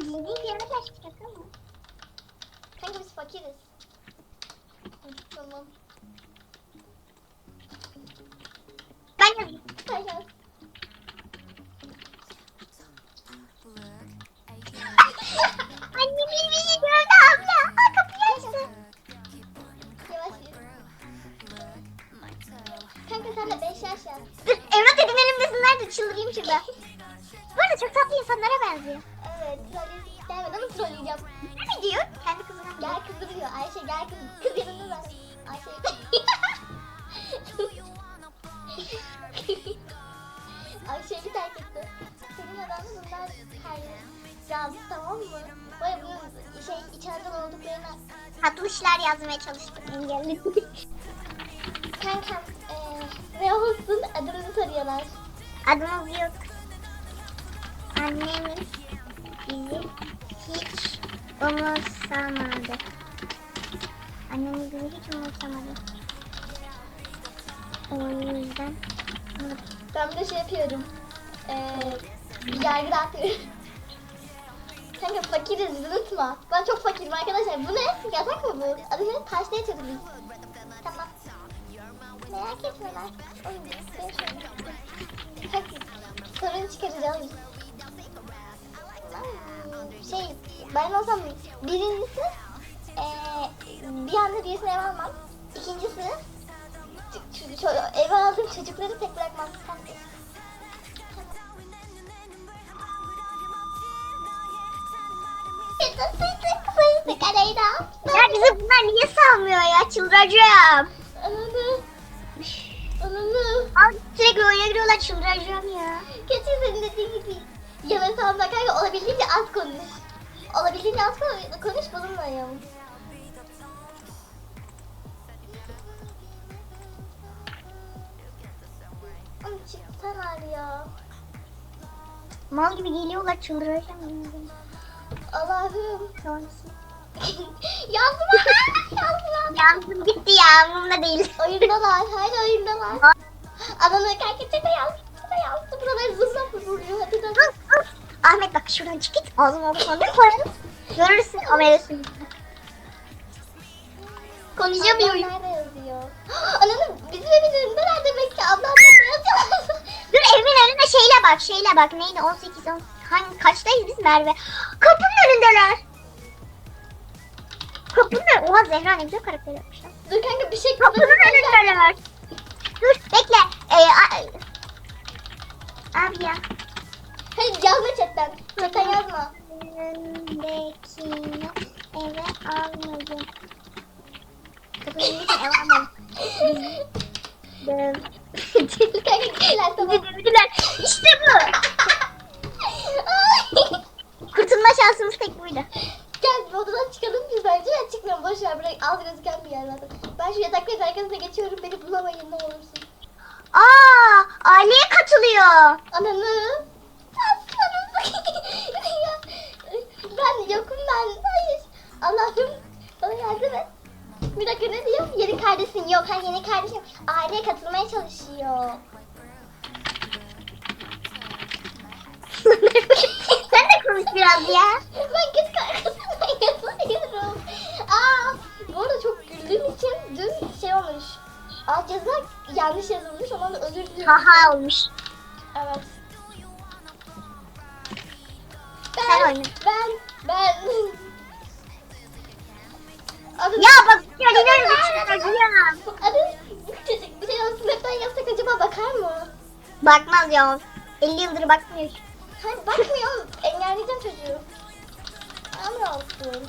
Bir yere taş şaka mı? Kanka biz fakiriz. Tamam. Ben yazayım. Sen yaz. Anne bilmeyi gördü işler yazmaya çalıştım. Engelledim. kankam eee ne olsun adını soruyorlar. Adımız yok. Annemiz bizi hiç umursamadı. Annemiz bizi hiç umursamadı. O yüzden Ben de şey yapıyorum. Bir yargı dağıtıyorum. Kanka fakiriz unutma. Ben çok fakirim arkadaşlar. Bu ne? Yasak mı bu? Adı ne? Taşta yatıyorduk biz. Tamam. Merak. Oyun yaşıyorum. Fakir. Sorun çıkaracağız Şey, ben olsam birincisi eee bir anda birisini eve almam. İkincisi eve aldığım çocukları tek bırakmam. Kanka. Ya bizi bunlar niye salmıyor ya? Çıldıracağım. Ananı. Ananı. Abi sürekli oyuna giriyorlar çıldıracağım ya. Kesin senin dediğin gibi. Yalan sanmak kanka olabildiğince az konuş. Olabildiğince az konuş, bulunmayalım. Ama çıktılar ya. Mal gibi geliyorlar çıldıracağım. Allah'ım. Yazma. Yazma. Yandım gitti ya umurumda değil. Oyundalar. Hala oyundalar. Ananı kanka çete yazdı. Çete yazdı. Buraları zırla vuruyor. Hadi de. Ahmet bak şuradan çık git. Ağzıma bakma bir koyarım. Görürsün kamerasını. Konuşamıyorum. Nerede yazıyor? Ananı bizim evin önündeler demek ki. Ablam da yazıyor. Dur evimin önüne şeyle bak şeyle bak. Neydi 18 10 hangi kaçtayız biz Merve? Kapının önündeler. Kapının önünde. Oha Zehra ne güzel karakter yapmışlar. Dur kanka bir şey Kapının önündeler. Dur bekle. Ee, abi ya. Hadi yazma chatten. Chatten yazma. Önündekini eve almadım. Kapının önündekini eve almadım. Tamam. Dövdüler. İşte bu. Kurtulma şansımız tek buydu. Gel bir odadan çıkalım biz bence. Ben çıkmıyorum boş ver. Buraya az gözüken bir yer zaten. Ben şu yatakların arkasına geçiyorum. Beni bulamayın ne olursun. Aa, aileye katılıyor. Ananı. Aslanım. Ben yokum ben. Hayır. Allah'ım bana yardım et. Bir dakika ne diyor? Yeni kardeşin yok. Ha yeni kardeşim aileye katılmaya çalışıyor. Konuş biraz ya. ben kötü kardeşimden yazıyorum. Aa, bu arada çok güldüğüm için dün şey olmuş. Alt yazılar yanlış yazılmış. Ondan da özür diliyorum. Haha olmuş. Evet. Sen oyna. Ben, ben. Adı, Ya bak kendine çıkaracağım. Adı çocuk bir şey olsun hepten yazsak acaba bakar mı? Bakmaz ya. 50 yıldır bakmıyor. Hani bakmıyor. Engelleyeceğim çocuğu. Ama olsun.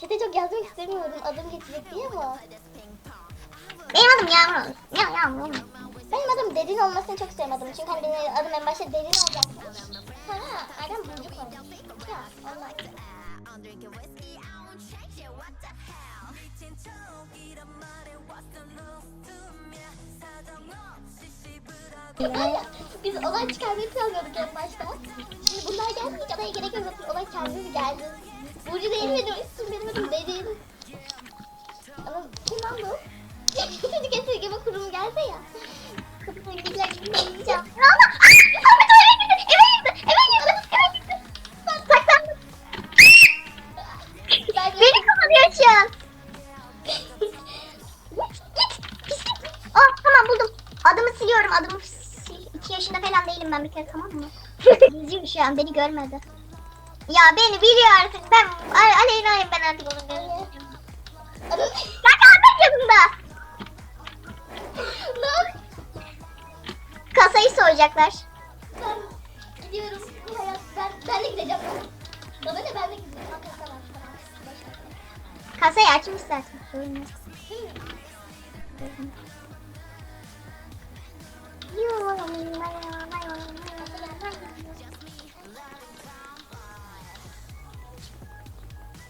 Çete çok yazmak istemiyordum adım geçecek diye ama Benim adım Yağmur deniz olmasını çok sevmedim. Çünkü hani benim adım en başta deniz olacakmış. Ha, Erdem Burcu koymuş. Ya, biz olay çıkarmayı planlıyorduk en başta. Şimdi bunlar gelmeyince olaya gerek yok. Zaten olay kendisi geldi. Burcu da elime kere tamam mı? Gizliyor şu an beni görmedi. Ya beni biliyor artık. Ben Ale- Aleyna'yım ben artık onun Bak Ahmet yanında. Lan Kasayı soyacaklar. ben gidiyorum. Bu hayat ben, ben de gideceğim. Baba ne ben de gideceğim. Kasa var. Kasayı açmış zaten.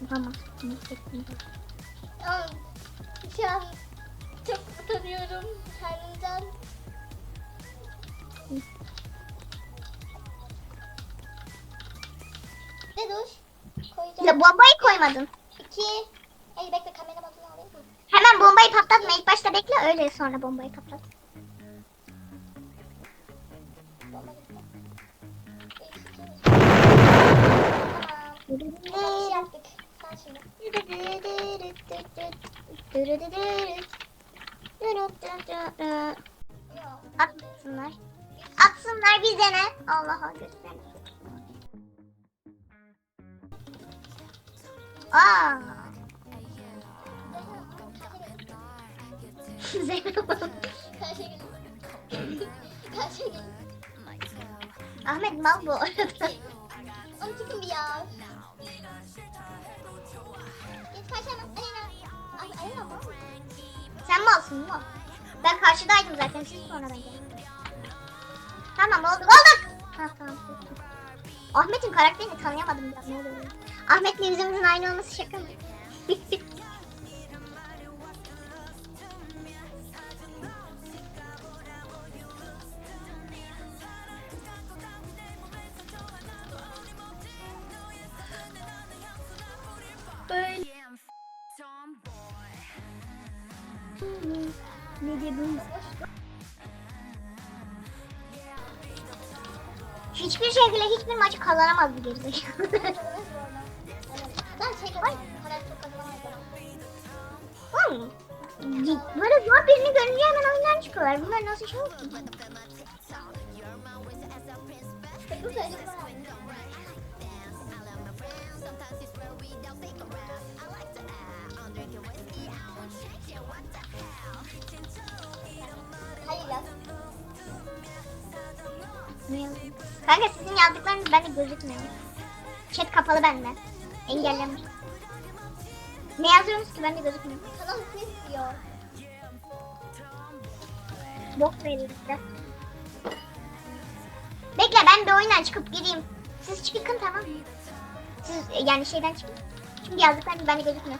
Tamam. Ama şu an çok utanıyorum kendimden. Ne duş? Koyacağım. Ya bombayı koymadın. İki. Hey bekle kamera batını alayım mı? Hemen bombayı patlatma. İlk başta bekle öyle sonra bombayı patlat. Bomba gitti. Tamam. Bir şey yaptık. Atsınlar. Atsınlar bize ne? Allah'a göster. Aa. Zeynep. Ahmet mal bu arada. Onu çıkın bir ya. Sen malsın mı? Ben karşıdaydım zaten siz sonradan geldiniz. Tamam oldu olduk. Ahmet'in karakterini tanıyamadım biraz ne oluyor? Ahmet'le yüzümüzün aynı olması şaka mı? Ne dedim? Hiçbir şekilde hiçbir maçı kazanamaz bu gerizekalı. Oğlum, Böyle zor birini görünce hemen oyundan çıkıyorlar. Bunlar nasıl şey oldu? Ne yazdım? Kanka sizin yazdıklarınız bende gözükmüyor. Chat kapalı bende. Engellemiş. Ne yazıyorsunuz ki bende gözükmüyor. Kanal ismi istiyor. Bok işte. Bekle ben bir oyundan çıkıp gireyim. Siz çıkın tamam mı? Siz yani şeyden çıkın. Çünkü yazdıklarınız bende gözükmüyor.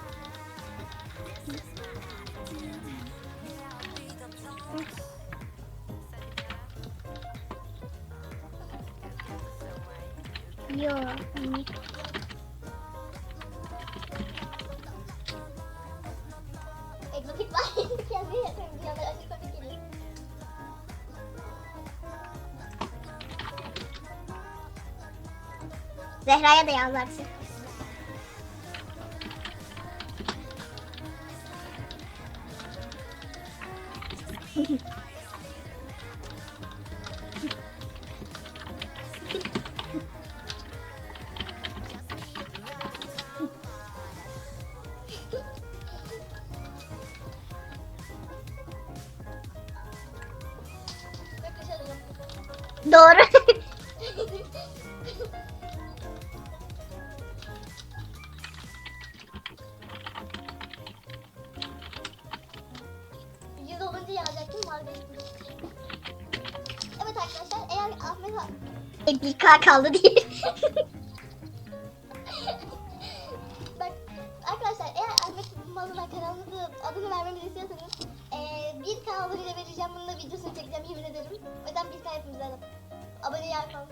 Geliyor. Zehra'ya da yazarsın. Yaklaşalım. Doğru. Yüz olunca yazacaktım. Evet arkadaşlar eğer Ahmet E, bir K kaldı diye. Bak arkadaşlar eğer Ahmet Malına kanalımızı adını vermemizi istiyorsanız eee bir kanalıyla vereceğim. Bununla videosunu çekeceğim yemin ederim. O yüzden bir kaybımızı alalım. Abone yer falan.